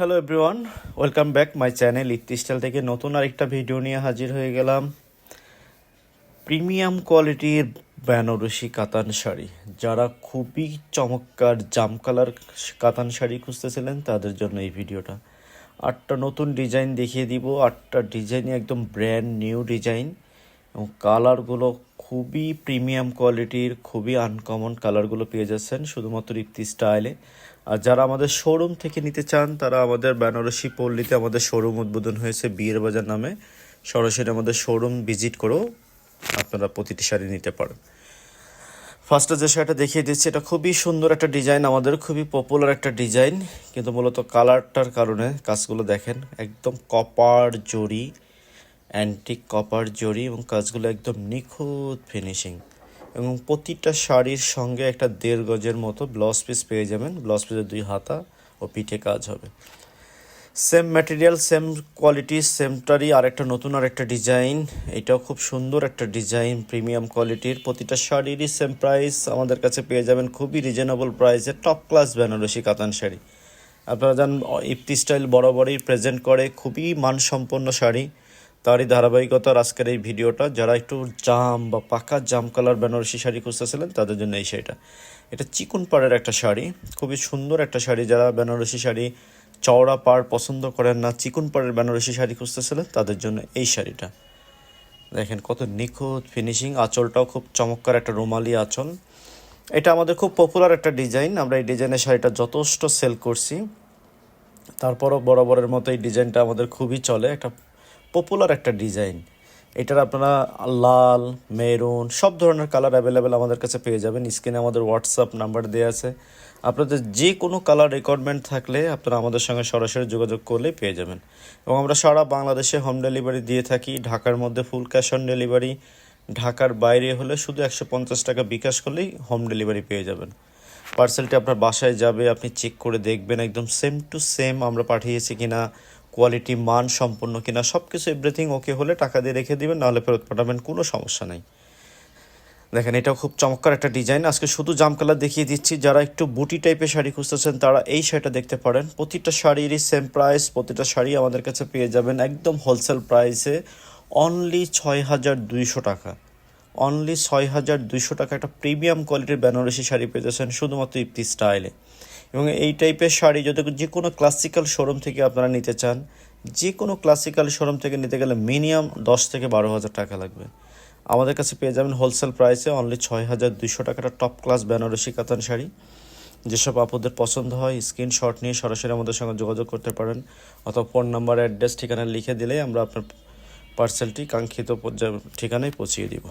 Hello everyone welcome back my channel Itti style থেকে নতুন আরেকটা ভিডিও নিয়ে হাজির হয়ে গেলাম। প্রিমিয়াম কোয়ালিটির বেনারসি কাতান শাড়ি। যারা খুবই চমৎকার জাম কালার কাতান শাড়ি খুঁজতেছিলেন, তাদের জন্য এই ভিডিওটা আটটা নতুন ডিজাইন দেখিয়ে দিব। আটটা ডিজাইনই একদম ব্র্যান্ড নিউ ডিজাইন এবং কালারগুলো খুবই প্রিমিয়াম কোয়ালিটির খুবই আনকমন কালারগুলো পেয়ে যাচ্ছেন। শুধুমাত্র ইপ্তি স্টাইলে আর যারা আমাদের শোরুম থেকে নিতে চান, তারা আমাদের বেনারসি পল্লীতে আমাদের শোরুম উদ্বোধন হয়েছে বিয়ের বাজার নামে। সরাসরি আমাদের শোরুম ভিজিট করেও আপনারা প্রতিটি শাড়ি নিতে পারেন। ফার্স্টে যে শাড়িটা দেখিয়ে দিচ্ছি, এটা খুবই সুন্দর একটা ডিজাইন আমাদের খুবই পপুলার একটা ডিজাইন কিন্তু মূলত কালারটার কারণে কাজগুলো দেখেন, একদম কপার জরি অ্যান্টিক কপার জরি এবং কাজগুলো একদম নিখুঁত ফিনিশিং এবং প্রতিটা শাড়ির সঙ্গে একটা দেড় গজের মতো ব্লাউজ পিস পেয়ে যাবেন। ব্লাউজ পিসের দুই হাতা ও পিঠে কাজ হবে। সেম ম্যাটেরিয়াল সেম কোয়ালিটি সেমটারই আরেকটা নতুন আরেকটা ডিজাইন এটাও খুব সুন্দর একটা ডিজাইন প্রিমিয়াম কোয়ালিটির প্রতিটা শাড়িরই সেম প্রাইস আমাদের কাছে পেয়ে যাবেন খুবই রিজনেবল প্রাইসে টপ ক্লাস বেনারসি কাতান শাড়ি। আপনারা জান ইফতি স্টাইল বরাবরই প্রেজেন্ট করে। খুবই মানসম্পন্ন শাড়ি। তারই ধারাবাহিকতার আজকের এই ভিডিওটা, যারা একটু জাম বা পাকা জাম কালার বেনারসি শাড়ি খুঁজতেছিলেন, তাদের জন্য এই শাড়িটা। এটা চিকন পাড়ের একটা শাড়ি, খুবই সুন্দর একটা শাড়ি। যারা বেনারসি শাড়ি চওড়া পাড় পছন্দ করেন না, চিকন পাড়ের বেনারসি শাড়ি খুঁজতেছিলেন, তাদের জন্য এই শাড়িটা। দেখেন কত নিখুঁত ফিনিশিং আঁচলটাও খুব চমৎকার একটা রুমালি আঁচল। এটা আমাদের খুব পপুলার একটা ডিজাইন আমরা এই ডিজাইনের শাড়িটা যথেষ্ট সেল করছি। তারপরও বরাবরের মতো এই ডিজাইনটা আমাদের খুবই চলে। একটা পপুলার একটা ডিজাইন এটার আপনারা লাল মেরুন সব ধরনের কালার অ্যাভেলেবেল আমাদের কাছে পেয়ে যাবেন। স্ক্রিনে আমাদের হোয়াটসঅ্যাপ নাম্বার দেওয়া আছে। আপনাদের যে কোনো কালার রিকোয়ারমেন্ট থাকলে আপনারা আমাদের সঙ্গে সরাসরি যোগাযোগ করলেই পেয়ে যাবেন। এবং আমরা সারা বাংলাদেশে হোম ডেলিভারি দিয়ে থাকি। ঢাকার মধ্যে ফুল ক্যাশ অন ডেলিভারি ঢাকার বাইরে হলে শুধু একশো পঞ্চাশ টাকা বিকাশ করলেই হোম ডেলিভারি পেয়ে যাবেন। পার্সেলটি আপনার বাসায় যাবে, আপনি চেক করে দেখবেন একদম সেম টু সেম আমরা পাঠিয়েছি কিনা কোয়ালিটি মান সম্পূর্ণ কিনা সব কিছু এভরিথিং ওকে হলে টাকা দিয়ে রেখে দেবেন, নাহলে ফেরত পাঠাবেন, কোনো সমস্যা নেই। দেখেন, এটাও খুব চমৎকার একটা ডিজাইন আজকে শুধু জাম কালার দেখিয়ে দিচ্ছি, যারা একটু বুটি টাইপের শাড়ি খুঁজতেছেন, তারা এই শাড়িটা দেখতে পারেন। প্রতিটা শাড়িরই সেম প্রাইস প্রতিটা শাড়ি আমাদের কাছে পেয়ে যাবেন একদম হোলসেল প্রাইসে অনলি ছয় হাজার দুইশো টাকা। অনলি ছয় হাজার দুইশো টাকা একটা প্রিমিয়াম কোয়ালিটির বেনারসি শাড়ি পেয়েছেন শুধুমাত্র ইপ্তি স্টাইলে এবং এই টাইপের শাড়ি যদি যে কোনো ক্লাসিক্যাল শোরুম থেকে আপনারা নিতে চান, যে কোনো ক্লাসিক্যাল শোরুম থেকে নিতে গেলে মিনিমাম দশ থেকে বারো হাজার টাকা লাগবে। আমাদের কাছে পেয়ে যাবেন হোলসেল প্রাইসে অনলি ছয় হাজার দুইশো টাকাটা টপ ক্লাস বেনারসি কাতান শাড়ি। যেসব আপুদের পছন্দ হয় স্ক্রিনশট নিয়ে সরাসরি আমাদের সঙ্গে যোগাযোগ করতে পারেন, অথবা ফোন নাম্বার অ্যাড্রেস ঠিকানা লিখে দিলেই আমরা আপনার পার্সেলটি কাঙ্ক্ষিত পর্যায়ে ঠিকানায় পৌঁছিয়ে দিব।